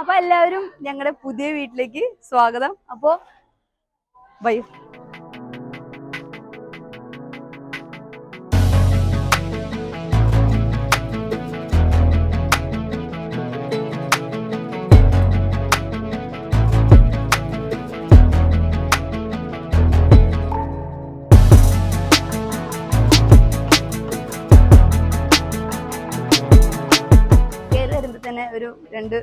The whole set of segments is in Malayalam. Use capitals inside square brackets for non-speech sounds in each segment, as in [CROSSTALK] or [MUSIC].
അപ്പൊ എല്ലാവരും ഞങ്ങളുടെ പുതിയ വീട്ടിലേക്ക് സ്വാഗതം. അപ്പോ ബൈ. തന്നെ ഒരു രണ്ട്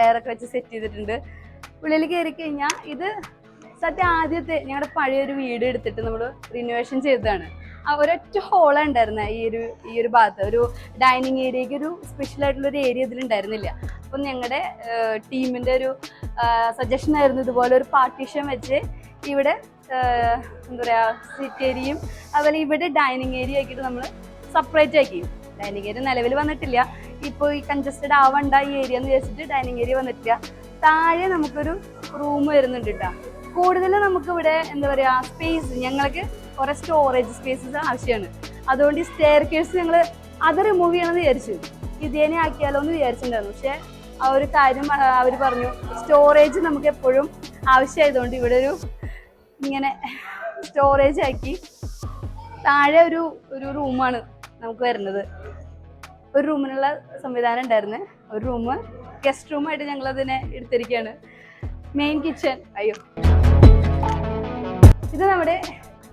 ചെയറൊക്കെ വെച്ച് സെറ്റ് ചെയ്തിട്ടുണ്ട്. ഉള്ളിൽ കയറി കഴിഞ്ഞാൽ ഇത് സത്യം ആദ്യത്തെ ഞങ്ങളുടെ പഴയൊരു വീട് എടുത്തിട്ട് നമ്മൾ റിനോവേഷൻ ചെയ്തതാണ്. ഒരൊറ്റ ഹോളാണ് ഉണ്ടായിരുന്നത് ഈ ഒരു ഈ ഒരു ഭാഗത്ത്. ഒരു ഡൈനിങ് ഏരിയക്ക് ഒരു സ്പെഷ്യൽ ആയിട്ടുള്ള ഒരു ഏരിയ ഇതിലുണ്ടായിരുന്നില്ല അപ്പം ഞങ്ങളുടെ ടീമിന്റെ ഒരു സജഷൻ ആയിരുന്നു ഇതുപോലെ ഒരു പാർട്ടീഷൻ വെച്ച് ഇവിടെ എന്താ പറയുക സിറ്റ് ഏരിയയും അതുപോലെ ഇവിടെ ഡൈനിങ് ഏരിയ ആക്കിയിട്ട് നമ്മൾ സെപ്പറേറ്റ് ആക്കി. ഡൈനിങ് ഏരിയ നിലവിൽ വന്നിട്ടില്ല. ഇപ്പോൾ ഈ കൺജസ്റ്റഡ് ആവണ്ട ഈ ഏരിയ എന്ന് വിചാരിച്ചിട്ട് ഡൈനിങ് ഏരിയ വന്നിട്ടില്ല. താഴെ നമുക്കൊരു റൂം വരുന്നുണ്ട് കേട്ടോ കൂടുതൽ നമുക്ക് ഇവിടെ എന്താ പറയാ സ്പേസ് ഞങ്ങൾക്ക് കുറെ സ്റ്റോറേജ് സ്പേസസ് ആവശ്യമാണ് അതുകൊണ്ട് ഈ സ്റ്റെയർ കേസ് ഞങ്ങൾ അത് റിമൂവ് ചെയ്യണമെന്ന് വിചാരിച്ചു. ഇതേനെ ആക്കിയാലോ എന്ന് വിചാരിച്ചിട്ടുണ്ടായിരുന്നു. പക്ഷെ ആ ഒരു കാര്യം അവർ പറഞ്ഞു സ്റ്റോറേജ് നമുക്ക് എപ്പോഴും ആവശ്യമായതുകൊണ്ട് ഇവിടെ ഒരു ഇങ്ങനെ സ്റ്റോറേജ് ആക്കി താഴെ ഒരു ഒരു റൂമാണ് നമുക്ക് വരുന്നത്. ഒരു റൂമിനുള്ള സംവിധാനം ഉണ്ടായിരുന്നു. ഒരു റൂം ഗസ്റ്റ് റൂമായിട്ട് ഞങ്ങൾ അതിനെ എടുത്തിരിക്കുകയാണ്. മെയിൻ കിച്ചൺ അയ്യോ. ഇത് നമ്മുടെ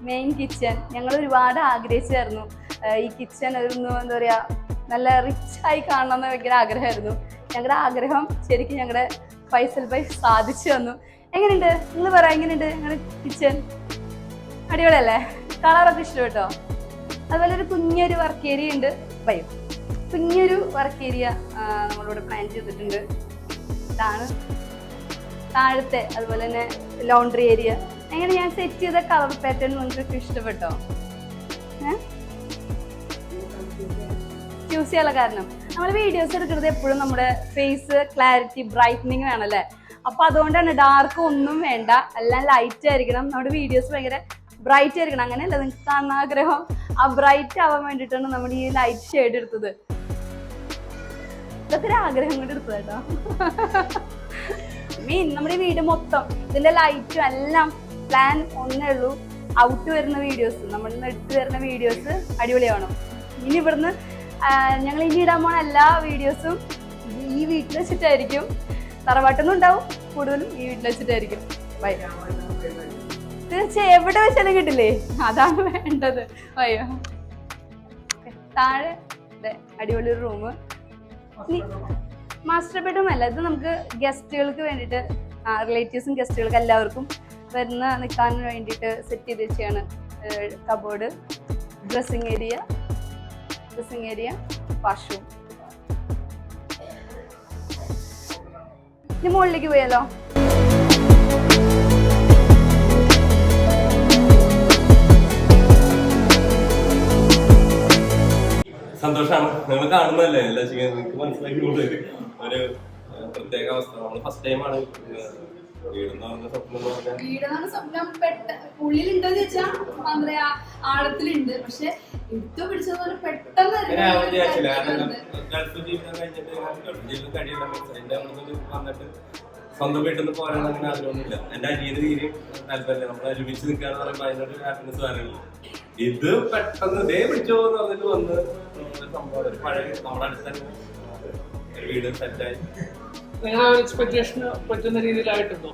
മെയിൻ കിച്ചൺ ഞങ്ങൾ ഒരുപാട് ആഗ്രഹിച്ചായിരുന്നു. ഈ കിച്ചൺ ഒന്ന് എന്താ പറയുക നല്ല റിച്ച് ആയി കാണണം എന്ന് ഭയങ്കര ആഗ്രഹമായിരുന്നു. ഞങ്ങളുടെ ആഗ്രഹം ശരിക്കും ഞങ്ങളുടെ ഫൈസൽ ബൈ സാധിച്ചു തന്നു. എങ്ങനെയുണ്ട്? നിങ്ങൾ പറ എങ്ങനെയുണ്ട് ഞങ്ങളുടെ കിച്ചൺ അടിപൊളിയല്ലേ? കളറൊക്കെ ഇഷ്ടപ്പെട്ടോ? അതുപോലെ ഒരു കുഞ്ഞൊരു വർക്ക് ഏരിയ ഉണ്ട്. ബയോ കുഞ്ഞൊരു വർക്ക് ഏരിയ നമ്മളിവിടെ പ്ലാൻ ചെയ്തിട്ടുണ്ട്. ഇതാണ് താഴത്തെ അതുപോലെ തന്നെ ലോണ്ടറി ഏരിയ എങ്ങനെ ഞാൻ സെറ്റ് ചെയ്ത കളർ പാറ്റേൺ നിങ്ങൾക്ക് ഇഷ്ടപ്പെട്ടോ? ചൂസ് ചെയ്യാനുള്ള കാരണം. നമ്മൾ വീഡിയോസ് എടുക്കുന്നത് എപ്പോഴും നമ്മുടെ ഫേസ് ക്ലാരിറ്റി ബ്രൈറ്റനിങ് വേണമല്ലേ? അപ്പൊ അതുകൊണ്ടാണ് ഡാർക്ക് ഒന്നും വേണ്ട. എല്ലാം ലൈറ്റ് ആയിരിക്കണം. നമ്മുടെ വീഡിയോസ് ഭയങ്കര ബ്രൈറ്റ് ആയിരിക്കണം. അങ്ങനെയല്ല നിങ്ങൾക്ക് കാണുന്ന ആഗ്രഹം. ആ ബ്രൈറ്റ് ആവാൻ വേണ്ടിയിട്ടാണ് നമ്മൾ ഈ ലൈറ്റ് ഷെയ്ഡ് എടുത്തത്. ഇതൊക്കെ ആഗ്രഹം കൊണ്ട് കേട്ടോ. [LAUGHS] മീൻ നമ്മുടെ വീട് മൊത്തം ഇതിന്റെ ലൈറ്റും എല്ലാം പ്ലാൻ ഒന്നേ ഉള്ളൂ. ഔട്ട് വരുന്ന വീഡിയോസ് നമ്മൾ നിന്ന് എടുത്തു വരുന്ന വീഡിയോസ് അടിപൊളിയാവണം. ഇനി ഇവിടുന്ന് ഞങ്ങൾ ഇനി ഇടാൻ പോണ എല്ലാ വീഡിയോസും ഈ വീട്ടിൽ വെച്ചിട്ടായിരിക്കും. തറവാട്ടൊന്നും ഉണ്ടാവും കൂടുതലും ഈ വീട്ടിൽ വെച്ചിട്ടായിരിക്കും. ബൈ തീർച്ചയായും എവിടെ വെച്ചാലും കിട്ടില്ലേ? അതാണ് വേണ്ടത്. അയ്യോ. താഴെ അടിപൊളി ഒരു റൂം മാസ്റ്റർ ബെഡ്റൂം അല്ല ഇത് നമുക്ക് ഗസ്റ്റുകൾക്ക് വേണ്ടിയിട്ട് റിലേറ്റീവ്സും ഗസ്റ്റുകൾക്ക് എല്ലാവർക്കും വരുന്ന നിൽക്കാൻ വേണ്ടിയിട്ട് സെറ്റ് ചെയ്ത് വെച്ചാണ് cupboard dressing area dressing area washroom ഇനി മുകളിലേക്ക് പോയാലോ? സന്തോഷമാണ്. നിങ്ങൾ കാണുന്നതല്ലേ എല്ലാ ചെയ്യാൻ നിങ്ങൾക്ക് മനസ്സിലാക്കി ഒരു പ്രത്യേക അവസ്ഥ. നമ്മൾ ഫസ്റ്റ് ടൈമാണ് വീടെന്ന് സ്വപ്നം പെട്ട ഉള്ളിലുണ്ടോന്ന് ചോദിച്ചാ എന്താ പറയാ ആഴത്തിലുണ്ട്. പക്ഷെ എടുത്തോ പിടിച്ചതുപോലെ പെട്ടെന്ന് സ്വന്തം വീട്ടിൽ നിന്ന് പോരാൻ അങ്ങനെ ആഗ്രഹമൊന്നുമില്ല. എന്റെ അനിയന് തീരെയും താല്പര്യമില്ല നമ്മൾ ഒരുമിച്ച് നിൽക്കാന്ന് പറയുമ്പോൾ അതിനൊരു ഹാപ്പിനെസ് വരാനില്ല ഇത് പെട്ടെന്ന് ദേ പിടിച്ചോന്ന് പറഞ്ഞിട്ട് വന്ന് ഒരു സംഭവം ഒരു പഴയ നമ്മുടെ അടുത്ത് തന്നെ ഒരു വീട് സെറ്റായി നിങ്ങൾ എക്സ്പെക്ടേഷന് പറ്റുന്ന രീതിയിലായിട്ടുണ്ടോ?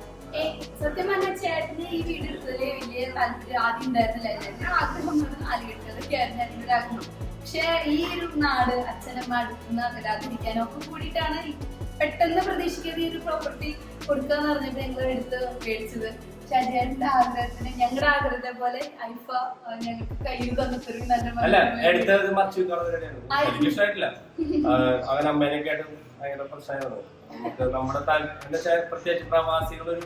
സത്യം പറഞ്ഞാൽ ചേട്ടന് ഈ വീട് എടുത്തതിൽ വലിയ താല്പര്യം ആദ്യം ഉണ്ടായിരുന്നില്ല. ചേട്ടന് ആഗ്രഹം വീട്ടുകളൊക്കെ ആയിരുന്നു എന്റെ ഒരു ആഗ്രഹം. പക്ഷെ ഈ ഒരു നാട് അച്ഛനമ്മ അടുത്തുനിന്ന് വരാതിരിക്കാനും ഒക്കെ കൂടിയിട്ടാണ് പെട്ടെന്ന് പ്രതീക്ഷിക്കാതെ ഈ ഒരു പ്രോപ്പർട്ടി കൊടുക്കാന്ന് പറഞ്ഞിട്ട് ഞങ്ങൾ എടുത്ത് മേടിച്ചത്. ചേട്ടന്റെ ആഗ്രഹത്തിന് ഞങ്ങളുടെ ആഗ്രഹത്തെ പോലെ ഞങ്ങൾക്ക് കയ്യിൽ അല്ല എടുത്തത് മറിച്ച് ഇഷ്ടമായിട്ടില്ല അവൻ അമ്മേനൊക്കെ ആയിട്ട് ഭയങ്കര പ്രശ്നമാണ് നമുക്ക് നമ്മുടെ പ്രത്യേകിച്ച് പ്രവാസികൾ ഒരു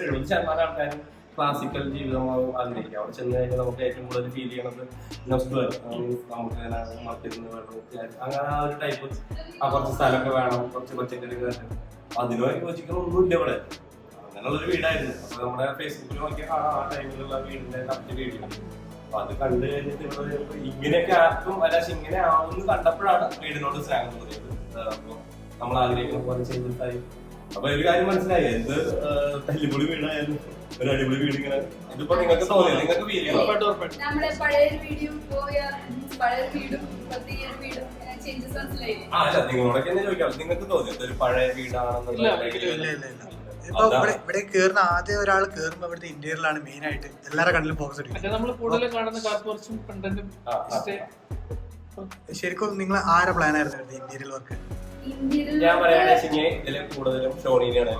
എഴുപത് ശതമാനം ആൾക്കാരും ക്ലാസിക്കൽ ജീവിതം ആഗ്രഹിക്കുക അവിടെ ചെന്ന് കഴിഞ്ഞാൽ നമുക്ക് ഏറ്റവും കൂടുതൽ ഫീൽ ചെയ്യണത് നെസ്റ്റ് നമുക്ക് ഇങ്ങനെ മത്തിരുന്ന് വേണം അങ്ങനെ ആ ഒരു ടൈപ്പ് ആ കുറച്ച് സ്ഥലമൊക്കെ വേണം കുറച്ച് പച്ചക്കറി അതിനോട് യോജിക്കുന്ന ഒന്നുമില്ല ഇവിടെ. അങ്ങനെയുള്ളൊരു വീടായിരുന്നു. അപ്പൊ നമ്മുടെ ഫേസ്ബുക്കിൽ നോക്കിയ ആ ആ ടൈമിലുള്ള വീടിന്റെ കറക്റ്റ് വീഡിയോ അപ്പൊ അത് കണ്ടു കഴിഞ്ഞിട്ട് ഇവിടെ ഇങ്ങനെയൊക്കെ ആർക്കും അല്ല പക്ഷെ ഇങ്ങനെ ആവുമെന്ന് കണ്ടപ്പോഴാണ് വീടിനോട് സ്നേഹം തോന്നിയത്. അപ്പൊ നമ്മൾ ആഗ്രഹിക്കുന്ന പോലെ ചെയ്തിട്ടായി. അപ്പൊ ഒരു കാര്യം മനസ്സിലായി. എന്ത് തല്ലിപ്പൊളി വീടായാലും ഒരു അടിപൊളി വീട് ഇങ്ങനെ ഇതിപ്പോ നിങ്ങൾക്ക് തോന്നിയോ? നിങ്ങൾക്ക് പോയ വീടും ഇപ്പോഴത്തെ ഒരു വീടും ചേഞ്ചസ് മനസ്സിലായി ആ അല്ല നിങ്ങളോടൊക്കെ തന്നെ ചോദിക്കാം. നിങ്ങൾക്ക് തോന്നിയോ? ഒരു പഴയ വീടാണെന്നുള്ള ഇപ്പൊ ഇവിടെ ഇവിടെ കേറുന്ന ആദ്യം ഒരാൾ കേറുമ്പോ ഇവിടുത്തെ ഇന്റീരിയറിലാണ് മെയിൻ ആയിട്ട് എല്ലാവരുടെ കണ്ണിലും ഫോക്കസ് ആ. ശരിക്കും നിങ്ങൾ ആരെ പ്ലാൻ ആയിരുന്നു ഇവിടുത്തെ ഇന്റീരിയൽ വർക്ക് ഞാൻ പറയാന്ന് വെച്ചെങ്കിൽ ഇതിൽ കൂടുതലും ഷോണീനെയാണ്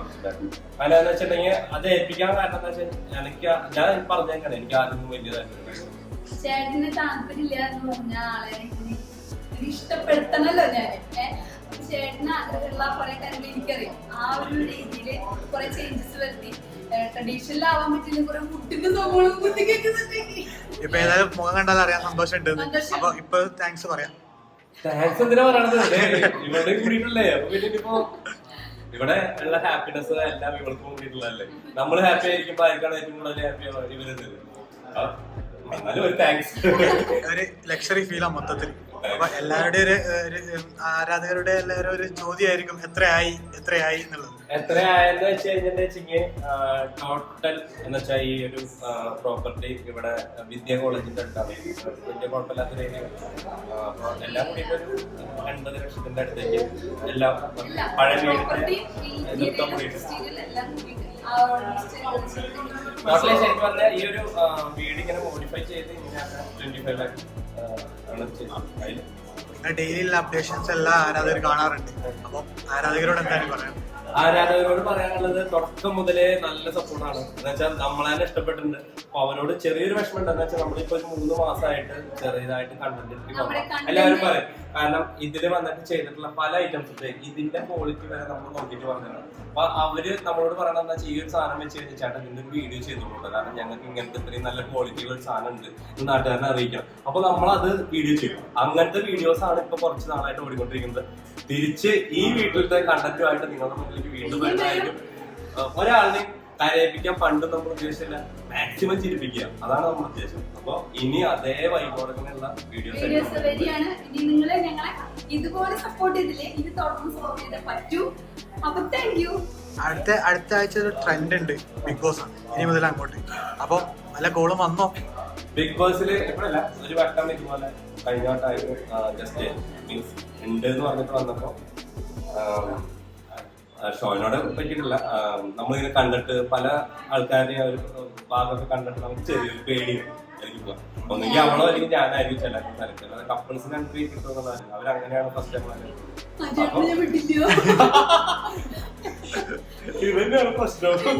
അതെന്ന് വെച്ചിട്ടുണ്ടെങ്കിൽ അത് ഏൽപ്പിക്കാൻ കാരണം എന്താ വെച്ചാൽ എനിക്ക് ഞാൻ പറഞ്ഞേക്കാണ് എനിക്ക് ആദ്യം വലിയ താല്പര്യം ചേട്ടന് താല്പര്യമില്ല എന്ന് പറഞ്ഞ ആളെ ഇഷ്ടപ്പെടുത്തണല്ലോ ഞാൻ ചേട്ടന് ആഗ്രഹമുള്ള കുറെ കാര്യങ്ങൾ എനിക്കറിയാം. ആ ഒരു രീതിയിൽ കുറെ ചേഞ്ചസ് വരുത്തി. ട്രഡീഷണൽ ആവാൻ പറ്റില്ല കുറെ മുട്ടിന് തോന്നുന്നു കുത്തിക്കേക്കുന്നുണ്ടെങ്കിൽ ഇപ്പൊ ഏതായാലും മുഖം കണ്ടാൽ അറിയാൻ സന്തോഷമുണ്ട് സന്തോഷം. അപ്പൊ ഇപ്പൊ താങ്ക്സ് പറയാം. താങ്ക്സ് എന്തിനാ പറയണത്? ദേ, ഇവിടെ ഇനിയിപ്പോ ഉള്ള ഹാപ്പിനെസ് എല്ലാം ഇവർക്കും കൂടിയിട്ടുള്ളതല്ലേ? നമ്മൾ ഹാപ്പി ആയിരിക്കുമ്പോ ആയിരിക്കണം ഏറ്റവും കൂടുതൽ ഹാപ്പി ഇവരുന്നത് എന്നാലും ഒരു താങ്ക്സ് ഒരു ലക്ഷറി ഫീലാ മൊത്തത്തിൽ അപ്പൊ എല്ലാവരുടെയും ഒരു ഒരു ആരാധകരുടെ എല്ലാവരും ഒരു ചോദ്യമായിരിക്കും എത്രയായി എത്രയായി എന്നുള്ളത്. എത്രയായെന്ന് വെച്ച് കഴിഞ്ഞിട്ടുണ്ടെങ്കിൽ ടോട്ടൽ എന്ന് വെച്ചാൽ ഈ ഒരു പ്രോപ്പർട്ടി ഇവിടെ വിദ്യ കോളേജിന്റെ അടുത്താണ്. വലിയ കുഴപ്പമില്ലാത്ത രീതിയിൽ. അപ്പൊ എല്ലാം കൂടി ഒരു അൻപത് ലക്ഷത്തിന്റെ അടുത്തേക്ക് എല്ലാം പഴയ പ്രോപ്പർട്ടി വീടിന്റെ കൂടിയിട്ട് ശരിക്കും പറഞ്ഞാൽ ഈ ഒരു വീട് ഇങ്ങനെ മോഡിഫൈ ചെയ്ത് ഇങ്ങനെ ട്വന്റി ഫൈവ് ലാക്ക് ആണ് ചെയ്തത് അതിൽ ഡെയിലി അപ്ഡേഷൻസ് എല്ലാം ആരാധകർ കാണാറുണ്ട്. അപ്പൊ ആരാധകരോട് എന്തായാലും പറയാം. ആരാധകരോട് പറയാനുള്ളത് തുടക്കം മുതലേ നല്ല സപ്പോർട്ടാണ്. എന്ന് വെച്ചാൽ നമ്മളെ തന്നെ ഇഷ്ടപ്പെട്ടിട്ടുണ്ട്. അപ്പൊ അവരോട് ചെറിയൊരു വിഷമം ഉണ്ടെന്ന് വെച്ചാൽ നമ്മളിപ്പോ ഒരു മൂന്ന് മാസമായിട്ട് ചെറിയതായിട്ട് കണ്ടന്റ് എല്ലാവരും പറയും. കാരണം ഇതിൽ വന്നിട്ട് ചെയ്തിട്ടുള്ള പല ഐറ്റംസ് ഇതിന്റെ ക്വാളിറ്റി വരെ നമ്മൾ നോക്കിയിട്ട് പറഞ്ഞതാണ്. അപ്പൊ അവർ നമ്മളോട് പറയണത് എന്താ ഈ ഒരു സാധനം വെച്ച് കഴിഞ്ഞാൽ ചേട്ടൻ ഇതിന്റെ ഒരു വീഡിയോ ചെയ്തോളൂ. കാരണം ഞങ്ങൾക്ക് ഇങ്ങനത്തെ ഇത്രയും നല്ല ക്വാളിറ്റിയുള്ള ഒരു സാധനം ഉണ്ട് എന്ന് നാട്ടുകാരനെ അറിയിക്കണം അപ്പൊ നമ്മൾ അത് വീഡിയോ ചെയ്യും. അങ്ങനത്തെ വീഡിയോസ് ആണ് ഇപ്പൊ കുറച്ച് നാളായിട്ട് ഓടിക്കൊണ്ടിരിക്കുന്നത്. തിരിച്ച് ഈ വീട്ടിലത്തെ കണ്ടന്റുമായിട്ട് നിങ്ങളുടെ വീണ്ടും വരുന്നതായിരിക്കും ഒരാളിനെ കരയിപ്പിക്കാൻ പണ്ട് നമ്മൾ ഉദ്ദേശിച്ചില്ല മാക്സിമം ചിരിപ്പിക്കുക. അതാണ് നമ്മുടെ ഉദ്ദേശം അപ്പൊ ഇനി അതേ വൈബോടങ്ങനെയുള്ള വീഡിയോസ് വരികയാണ്. ഇനി ഞങ്ങളെ ഇതുപോലെ സപ്പോർട്ട് ചെയ്തില്ലേ? ഇനി തുടർന്ന് സപ്പോർട്ട് ചെയ്തേ പറ്റൂ. അപ്പൊ താങ്ക് യു അടുത്ത അടുത്ത ആഴ്ച ഒരു ട്രെൻഡ് ഉണ്ട്. ബിഗ് ബോസ് ഇനി മുതൽ അങ്ങോട്ട്. അപ്പൊ നല്ല ഗോളും വന്നോ? ബിഗ് ബോസിൽ ഇപ്പോഴല്ല ഒരു വട്ടം ഇതുപോലെ കഴിഞ്ഞ വട്ടമായിരുന്നു ജസ്റ്റ് മീൻസ് ഉണ്ട് എന്ന് പറഞ്ഞിട്ട് വന്നപ്പോ ഷോയിനോട് പറ്റിയിട്ടില്ല. നമ്മളിങ്ങനെ കണ്ടിട്ട് പല ആൾക്കാരുടെ ഒരു ഭാഗമൊക്കെ കണ്ടിട്ട് നമുക്ക് ചെറിയൊരു പേടിയും എനിക്ക് ഒന്നുകിൽ അവളോ അല്ലെങ്കിൽ ഞാനായിരിക്കും ചില സ്ഥലത്ത് കപ്പിൾസിന് എൻട്രി കിട്ടുമെന്നുള്ളതാണ് അവരങ്ങനെയാണ് ഫസ്റ്റ് ടൈം പ്രശ്നം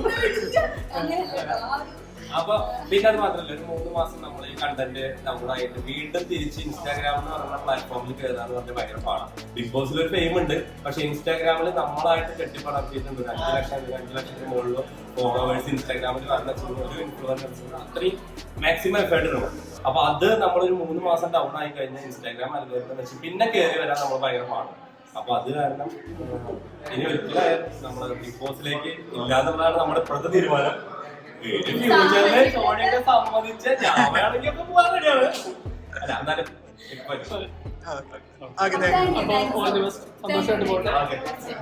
അപ്പൊ പിന്നെ അത് മാത്രമല്ല ഒരു മൂന്ന് മാസം നമ്മൾ ഈ കണ്ടന്റ് നമ്മളായിട്ട് വീണ്ടും തിരിച്ച് ഇൻസ്റ്റാഗ്രാം എന്ന് പറയുന്ന പ്ലാറ്റ്ഫോമിൽ കയറാന്ന് പറഞ്ഞാൽ ഭയങ്കര പാടാണ് ബിഗ് ബോസിൽ ഒരു ഫെയിം ഉണ്ട് പക്ഷെ ഇൻസ്റ്റാഗ്രാമിൽ നമ്മളായിട്ട് കെട്ടിപ്പടർത്തിയിട്ടുണ്ട് ഒരു അഞ്ച് ലക്ഷം അഞ്ച് ലക്ഷത്തിന് മുകളിൽ ഫോളോവേഴ്സ് ഇൻസ്റ്റാഗ്രാമിൽ വന്ന ഒരു ഇൻഫ്ലുവൻസർ അത്രയും മാക്സിമം എഫേർട്ട് ഇടണം അപ്പൊ അത് നമ്മളൊരു മൂന്ന് മാസം ഡൗൺ ആയി കഴിഞ്ഞാൽ ഇൻസ്റ്റാഗ്രാം അൽഗോരിതം വെച്ച് പിന്നെ കയറി വരാൻ നമ്മൾ ഭയങ്കര പാടാണ് അപ്പൊ അത് കാരണം ഇനി ഒരിക്കലും നമ്മൾ ബിഗ് ബോസിലേക്ക് ഇല്ലാന്നുള്ളതാണ് നമ്മുടെ ഇപ്പോഴത്തെ തീരുമാനം. സമ്മതിച്ച ഞാൻ വേണമെങ്കിൽ പോകാൻ റെഡിയാണ്. അല്ല എന്നാലും ഓക്കെ താങ്ക് യു. സന്തോഷമായിട്ട് ഓക്കെ.